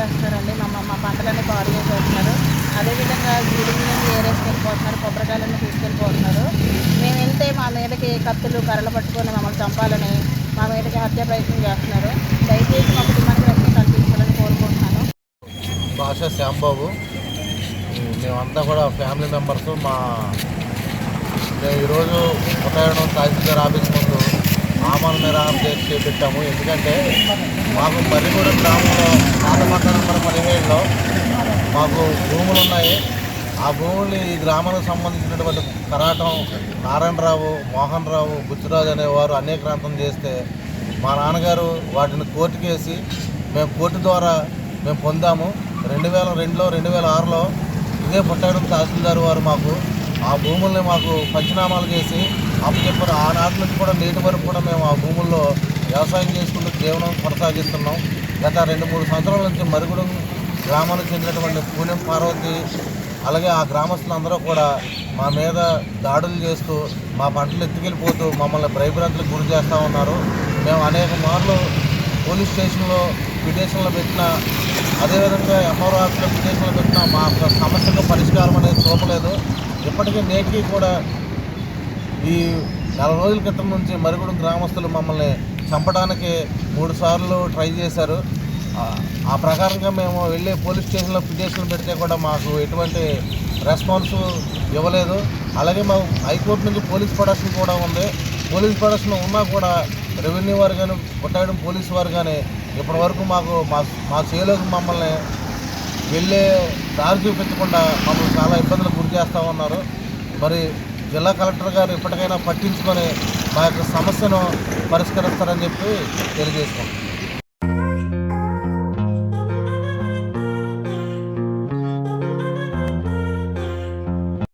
చేస్తున్నారండి మా మా పంటలన్నీ పాడు చేసేస్తున్నారు. అదేవిధంగా గుడిని ఏరేసుకెళ్ళిపోతున్నారు. కొబ్బరికాయలన్నీ తీసుకెళ్ళిపోతున్నారు. మేము వెళ్తే మా మీదకి కత్తులు కర్రలు పట్టుకొని మమ్మల్ని చంపాలని మా మీదకి హత్య ప్రయత్నం చేస్తున్నారు. దయచేసి మా కుటుంబానికి రక్షణ కల్పించాలని కోరుకుంటున్నాను. భాష శ్యాంబాబు. మేమంతా కూడా ఫ్యామిలీ మెంబర్స్ మా ఈరోజు ఉదయం తహసీల్దార్ ఆఫీస్ ముందు ఆమల నిరాహార చేసి పెట్టాము ఎందుకంటే మాకు మర్రిగూడ గ్రామంలో పాతపట్ట నంబర్ పదిహేడులో మాకు భూములు ఉన్నాయి. ఆ భూముల్ని ఈ గ్రామానికి సంబంధించినటువంటి కరాటం నారాయణరావు మోహన్ రావు బుచ్చిరాజు అనేవారు అనేక్రాంతం చేస్తే మా నాన్నగారు వాటిని కోర్టుకేసి మేము కోర్టు ద్వారా మేము పొందాము. రెండు వేల రెండులో రెండు వేల ఆరులో ఇదే పుట్టాడు తహసీల్దార్ వారు మాకు ఆ భూముల్ని మాకు పంచనామాలు చేసి అప్పచెప్పారు ఆనాటి నుంచి కూడా నేటి వరకు కూడా మేము ఆ భూముల్లో వ్యవసాయం చేసుకుంటూ జీవనం కొనసాగిస్తున్నాం. గత రెండు మూడు సంవత్సరాల నుంచి మరుగుడం గ్రామానికి చెందినటువంటి పూణెం పార్వతి అలాగే ఆ గ్రామస్తులందరూ కూడా మా మీద దాడులు చేస్తూ మా పంటలు ఎత్తుకెళ్ళిపోతూ మమ్మల్ని భయభ్రాంతులకు గురి చేస్తూ ఉన్నారు. మేము అనేక మార్లు పోలీస్ స్టేషన్లో పిటిషన్లు పెట్టిన అదేవిధంగా ఎంఆర్ఓ ఆఫీస్లో పిటిషన్లు పెట్టిన మా సమస్యకు పరిష్కారం అనేది చూపలేదు. ఇప్పటికీ నేటికి కూడా ఈ నెల రోజుల క్రితం నుంచి మరుగుడు గ్రామస్తులు మమ్మల్ని చంపడానికి మూడు సార్లు ట్రై చేశారు. ఆ- ప్రకారంగా మేము వెళ్ళి పోలీస్ స్టేషన్లో పిటిషన్ పెడితే కూడా మాకు ఎటువంటి రెస్పాన్స్ ఇవ్వలేదు. అలాగే మాకు హైకోర్టు నుంచి పోలీస్ ప్రొడక్షన్ కూడా ఉంది. పోలీస్ ప్రొడక్షన్ ఉన్నా కూడా రెవెన్యూ వారు కానీ కొట్టాయడం పోలీస్ వారు కానీ ఇప్పటివరకు మాకు మా మా చేలోకి మమ్మల్ని వెళ్ళే దారి చూపించకుండా మమ్మల్ని చాలా ఇబ్బందులు గురి చేస్తూ ఉన్నారు. మరి జిల్లా కలెక్టర్ గారు ఇప్పటికైనా పట్టించుకొని మా యొక్క సమస్యను పరిష్కరిస్తారని చెప్పి తెలియజేసుకుంటాం